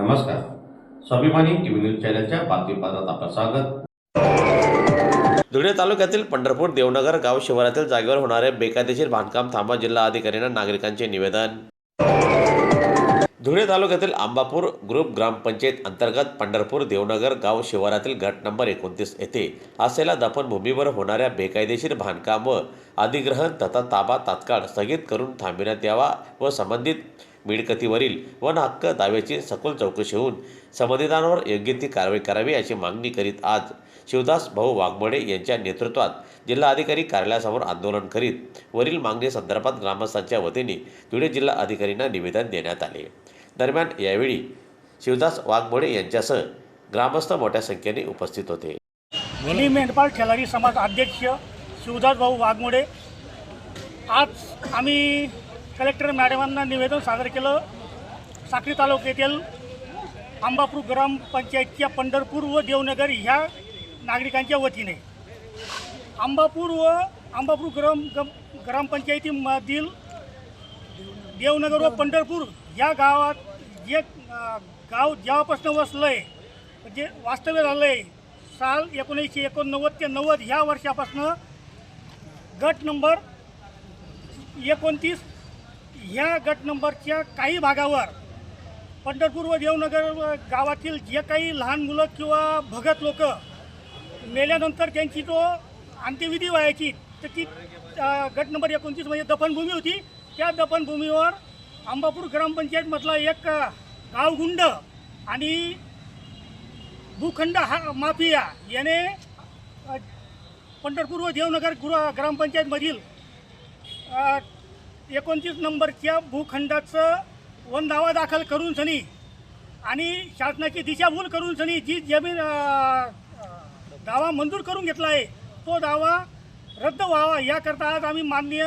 नमस्कार. स्वाभिमानी TV news चॅनलच्या बातमीपत्रात आपलं स्वागत. धुळे तालुक्यातील पंढरपूर देवनगर गाव शिवारातील जागेवर होणारे बेकायदेशीर बांधकाम थांबा जिल्हा अधिकाऱ्यांना नागरिकांचे निवेदन. धुळे तालुक्यातील आंबापूर ग्रुप ग्रामपंचायत अंतर्गत पंढरपूर देवनगर गाव शिवारातील गट नंबर एकोणतीस येथे असलेल्या दफनभूमीवर होणाऱ्या बेकायदेशीर बांधकाम व अधिग्रहण तथा ताबा तात्काळ स्थगित करून थांबविण्यात यावा व संबंधित मिळकतीवरील वन हक्क दाव्याची सखोल चौकशी होऊन संबंधितांवर योग्य ती कारवाई करावी अशी मागणी करीत आज शिवदास भाऊ वाघमोडे यांच्या नेतृत्वात जिल्हाधिकारी कार्यालयासमोर आंदोलन करीत वरील मागणी संदर्भात ग्रामस्थांच्या वतीने धुळे जिल्हा अधिकाऱ्यांना निवेदन देण्यात आले. दरम्यान यावेळी शिवदास वाघमोडे यांच्यासह ग्रामस्थ मोठ्या संख्येने उपस्थित होते. मी मेंढपाळ ठेलारी समाज अध्यक्ष शिवदास भाऊ वाघमोडे. आज आम्ही कलेक्टर मॅडमांना निवेदन सादर केलं. साक्री तालुक्यातील आंबापूर ग्रामपंचायतच्या पंढरपूर व देवनगर ह्या नागरिकांच्या वतीने. आंबापूर व आंबापूर ग्राम ग्रामपंचायतीमधील देवनगर व पंढरपूर या गावात जे गाव जेव्हापासून वसलं आहे म्हणजे वास्तव्य झालं आहे साल एकोणीसशे एकोणनव्वद ते नव्वद ह्या वर्षापासून गट नंबर एकोणतीस ह्या गट नंबरच्या काही भागावर पंढरपूर व देवनगर गावातील जे काही लहान मुलं किंवा भगत लोक मेल्यानंतर त्यांची जो अंत्यविधी व्हायची तर ती गट नंबर एकोणतीस म्हणजे दफनभूमी होती. त्या दफनभूमीवर अंबापूर ग्रामपंचायतमधला एक गावगुंड आणि भूखंड हा माफिया याने पंढरपूर व देवनगर गृह ग्रामपंचायतमधील एकोणतीस नंबरच्या भूखंडाचं वन दावा दाखल करून सनी आणि शासनाची दिशाभूल करून सनी जी जमीन दावा मंजूर करून घेतला आहे तो दावा रद्द व्हावा. याकरता आज आम्ही माननीय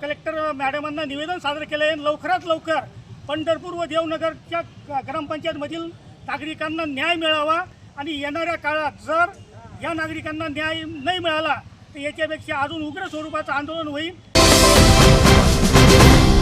कलेक्टर मॅडमांना निवेदन सादर केलं आहे लवकरात लवकर पंढरपूर व देवनगरच्या ग्रामपंचायतमधील नागरिकांना न्याय मिळावा आणि येणाऱ्या काळात जर या नागरिकांना न्याय नाही मिळाला तर याच्यापेक्षा अजून उग्र स्वरूपाचं आंदोलन होईल.